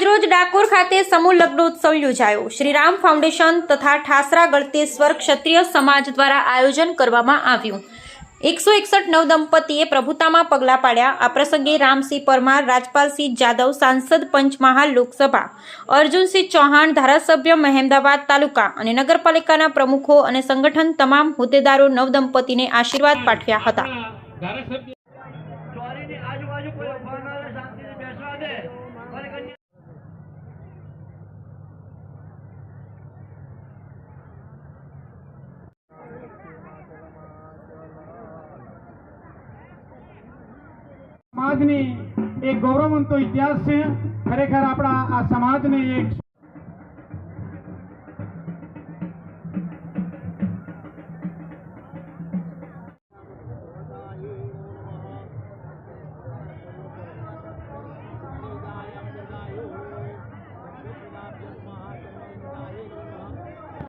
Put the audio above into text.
ડિકોર ખાતે સમૂહ લગ્નોત્સવ યોજાયો. શ્રી રામ ફાઉન્ડેશન તથા ઠાસરા ગળતેશ્વર ક્ષત્રિય સમાજ દ્વારા આયોજન કરવામાં આવ્યું. એકસો એકસઠ નવદંપતિએ પ્રભુતામાં પગલાં પાડ્યા. આ પ્રસંગે રામસિંહ પરમાર, રાજપાલસિંહ જાદવ, સાંસદ પંચમહાલ લોકસભા, અર્જુનસિંહ ચૌહાણ, ધારાસભ્ય મહેમદાવાદ તાલુકા અને નગરપાલિકાના પ્રમુખો અને સંગઠન તમામ હોદ્દેદારો નવદંપતિને આશીર્વાદ પાઠવ્યા હતા. સમાજની એક ગૌરવવંતો ઇતિહાસ છે. ખરેખર આપણા આ સમાજને એક